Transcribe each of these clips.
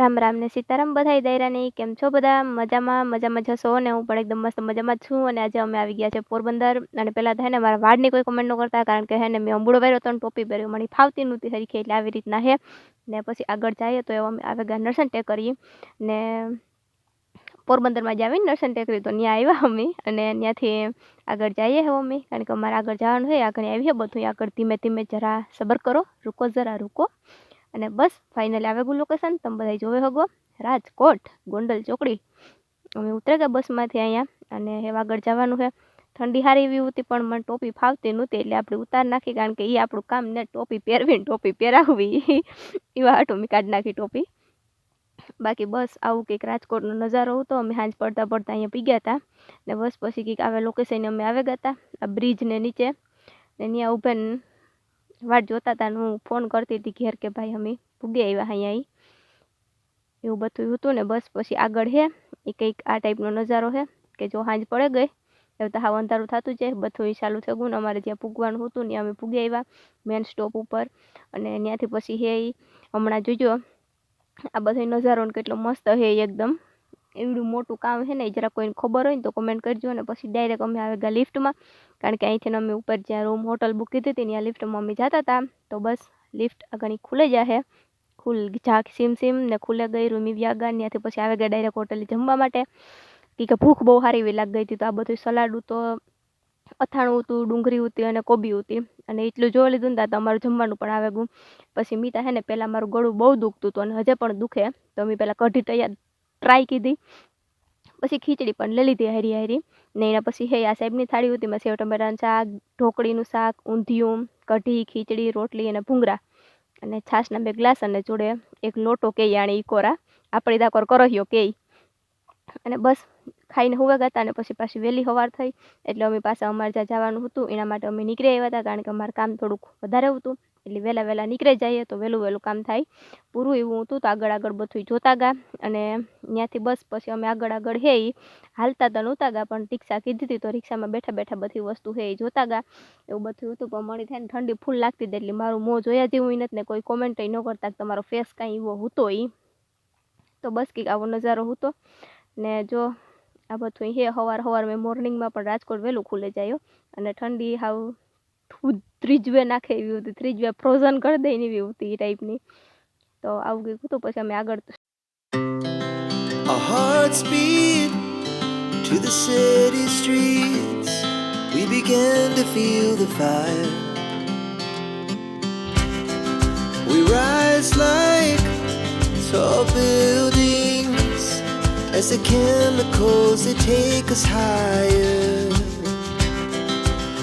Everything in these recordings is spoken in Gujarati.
રામ રામ ને સીતારામ બધાય દૈરાની કેમ છો બધા? મજામાં મજામાં જશો ને હું પણ એકદમ મસ્ત મજામાં છું. અને આજે અમે આવી ગયા છે પોરબંદર. અને પહેલાં થાય ને, મારા વાળની કોઈ કમેન્ટ ન કરતા, કારણ કે હે ને, મેં અંબુડો પહેર્યો હતો અને ટોપી પહેર્યો. મને ફાવતી નહોતી હરખી એટલે આવી રીતના હે. ને પછી આગળ જઈએ તો એવા અમે આવે ગયા નરસન કરી ને પોરબંદરમાં જ આવીને નરસન ટેકરી તો ત્યાં આવ્યા અમે. અને ત્યાંથી આગળ જઈએ હવે અમે, કારણ કે અમારે આગળ જવાનું હોય આગળ આવીએ બધું આગળ ધીમે ધીમે જરા સબર કરો, રૂકો, જરા રૂકો. અને બસ ફાઇનલી આવે ગયું લોકેશન તમે બધા જોવે હગો, રાજકોટ, ગોંડલ ચોકડી. અમે ઉતરે ગયા બસમાંથી અહીંયા અને હવે આગળ જવાનું છે. ઠંડી સારી એવી હતી, પણ મને ટોપી ફાવતી નહોતી, એટલે આપણે ઉતાર નાખી, કારણ કે એ આપણું કામ ને ટોપી પહેરવીને ટોપી પહેરાવવી. એવા હાટું મેં કાઢી નાખી ટોપી. બાકી બસ, આવું કંઈક રાજકોટનો નજારો હતો, અમે સાંજ પડતા પડતા અહીંયા પી ગયા હતા ને બસ પછી કંઈક આવે લોકેશન અમે આવી ગયા હતા આ બ્રિજને નીચે. ને ત્યાં ઊભે વાટ જોતા હતા હું ફોન કરતી હતી ઘેર કે ભાઈ અમે ભૂગી આવ્યા અહીંયા એવું બધું હતું ને બસ પછી આગળ છે એ કંઈક આ ટાઈપનો નજારો છે કે જો સાંજ પડે ગઈ એવું તો હાવ અંધારું થતું જાય. બધું ચાલુ થઈ ને અમારે જ્યાં પૂગવાનું હતું ને અમે પૂગી આવ્યા મેન સ્ટોપ ઉપર. અને ત્યાંથી પછી હે હમણાં જોજો, આ બધો નજારો કેટલો મસ્ત હે એકદમ. એવડું મોટું કામ છે ને, એ જરા કોઈને ખબર હોય ને તો કમેન્ટ કરજો અને પછી ડાયરેક્ટ અમે આવી ગયા લિફ્ટમાં કારણ કે અહીંથી અમે ઉપર જ્યાં રૂમ હોટલ બુક કીધી હતી ત્યાં લિફ્ટમાં અમે જતા હતા. તો બસ લિફ્ટ આગળ ખુલે જાહે ખુલ ઝાક સીમ સીમ ને ખુલે ગઈ રૂમી વ્યાગા ત્યાંથી પછી આવી ગયા ડાયરેક્ટ હોટલે જમવા માટે. કે ભૂખ બહુ સારી એવી લાગી ગઈ હતી તો આ બધું સલાડ તો અથાણું હતું ડુંગળી હતી અને કોબી હતી અને એટલું જોઈ લીધું ને તો અમારું જમવાનું પણ આવે ગયું. પછી મીતા હે ને પહેલાં મારું ગળું બહુ દુખતું હતું અને હજે પણ દુખે. તો મેં પહેલાં કઢી તૈયાર ટ્રાય કીધી. પછી ખીચડી પણ લઈ લીધી હારી હારી. ને એના પછી હે આ સાહેબની થાળી હતી મેં સેવ, ટમેટાનું શાક, ઢોકળીનું શાક, ઊંધિયું, કઢી, ખીચડી, રોટલી અને ભૂંગળા. અને છાશના બે ગ્લાસ અને જોડે એક લોટો કે આણે ઈકોરા આપણે દાકોર કરહ્યો કે અને બસ, ખાઈને હુવા ગયા અને પછી પાછી વહેલી સવાર થઈ. એટલે અમે પાછા અમારે જ્યાં જવાનું હતું, એના માટે અમે નીકળી આવ્યા હતા, કારણ કે અમારું કામ થોડુંક વધારે હતું. એટલે વહેલા વહેલા નીકળી જઈએ તો વહેલું વહેલું કામ થાય. પૂરું એવું હતું તો આગળ આગળ બધું જોતા ગયા અને ત્યાંથી બસ પછી અમે આગળ આગળ હે હાલતા તો નહોતા ગયા પણ રિક્ષા કીધી હતી તો રિક્ષામાં બેઠા બેઠા બધી વસ્તુ હે જોતા ગયા એવું બધું હતું, પણ મળી થાય ને ઠંડી ફૂલ લાગતી હતી એટલે મારું મોં જોયા જેવું નથી ને કોઈ કોમેન્ટ ન કરતા તમારો ફેસ કાંઈ એવો હતો એ તો બસ કંઈક આવો નજારો હતો. ને જો આ બધું હે સવાર સવાર મેં મોર્નિંગમાં પણ રાજકોટ વહેલું ખુલે જાય અને ઠંડી હાવ ત્રીજવે નાખે એવી હતી ત્રીજવે ફ્રોઝન કરી દઈને એવી હતી એ ટાઈપની તો આવું કંઈક હતું પછી અમે આગળ to the city streets. We began to feel the fire. We rise like tall buildings as the chemicals they take us higher.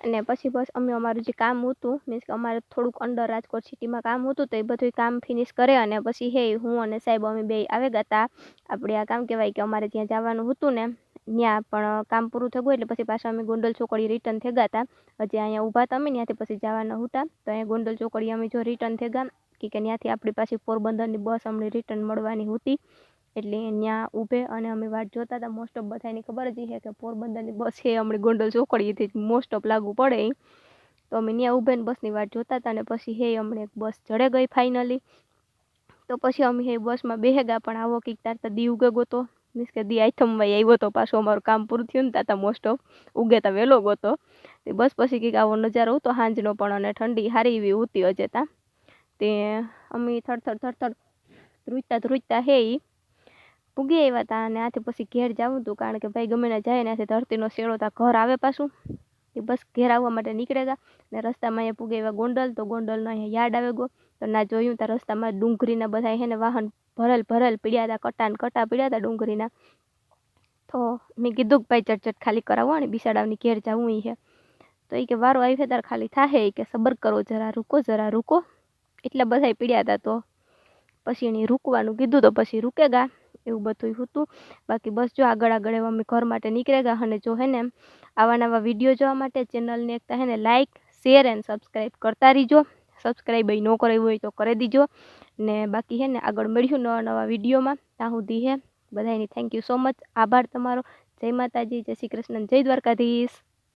અને પછી બસ અમે અમારું જે કામ હતું, મીન્સ કે અમારે થોડુંક અંડર રાજકોટ સિટીમાં કામ હતું તો એ બધું કામ ફિનિશ કરે અને પછી હે, હું અને સાહેબ અમે બે આવી હતા. આપણે આ કામ કહેવાય કે અમારે ત્યાં જવાનું હતું ને, ત્યાં પણ કામ પૂરું થઈ ગયું એટલે પછી પાછા અમે ગોંડલ ચોકડી રિટર્ન થઈ ગયા હતા. હજી અહીંયા ઊભા હતા અમે, ત્યાંથી પછી જવાના હતા. તો અહીંયા ગોંડલ ચોકડી અમે જો રિટર્ન થઈ ગયા કે ત્યાંથી આપણી પાછી પોરબંદરની બસ અમને રિટર્ન મળવાની હતી. એટલે ત્યાં ઊભે અને અમે વાટ જોતા હતા. મોસ્ટ ઓફ બધાની ખબર જ છે કે પોરબંદરની બસ છે હમણાં ગોંડલ ચોકડીએથી મોસ્ટ ઓફ લાગુ પડે તો અમે ત્યાં ઊભે ને બસની વાટ જોતા હતા અને પછી હે હમણાં એક બસ ચડે ગઈ ફાઇનલી તો પછી અમે હે બસમાં બેહેગા પણ આવો કંઈક તારતા દી ઉગે ગોતો મીન્સ કે દી આઈથમમાં આવ્યો તો પાછો અમારું કામ પૂરું થયું ને તાતા મોસ્ટ ઓફ ઉગે તા વહેલો ગોતો. તે બસ પછી કંઈક આવો નજારો હતો સાંજનો પણ અને ઠંડી સારી એવી હતી હજે તા અમે થરથર થરથર ધ્રુજતા ધ્રુજતા હે ઈ પૂગી આવ્યા હતા અને આથી પછી ઘેર જવું હતું કારણ કે ભાઈ ગમે ને જાય ને ધરતીનો શેડો તા ઘર આવે પાછું. એ બસ ઘેર આવવા માટે નીકળે ગયા ને રસ્તામાં અહીંયા પૂગે એવા ગોંડલ તો ગોંડલનો અહીંયા યાર્ડ આવે ગયો. તો ના જોયું ત્યાં રસ્તામાં ડુંગળીના બધા હે ને વાહન ભરેલ ભરેલ પીડ્યા હતા કટા ને કટા પીડ્યા હતા ડુંગળીના તો મેં કીધું કે ભાઈ ચટચટ ખાલી કરાવો અને બિસાડાવની ઘેર જવું એ છે તો એ કે વારો આવી ત્યારે ખાલી થાહે કે સબર કરો જરા, રૂકો જરા, રૂકો. એટલે બધાય પીડ્યા હતા તો. પછી એણે રૂકવાનું કીધું તો પછી રૂકે ગા એવું બધું હતું. બાકી બસ જો આગળ આગળ એવા અમે ઘર માટે નીકળેગા અને જો હે ને આવા નવા વીડિયો જોવા માટે ચેનલને એકતા હે ને લાઇક શેર એન્ડ સબસ્ક્રાઈબ કરતા રહીજો. સબસ્ક્રાઈબ ન કરાવી હોય તો કરી દીજો. ને બાકી હે ને આગળ મળ્યું નવા નવા વિડીયોમાં. ત્યાં સુધી હે, બધાયની થેન્ક યુ સો મચ આભાર તમારો. જય માતાજી, જય શ્રી કૃષ્ણ, જય દ્વારકાધીશ.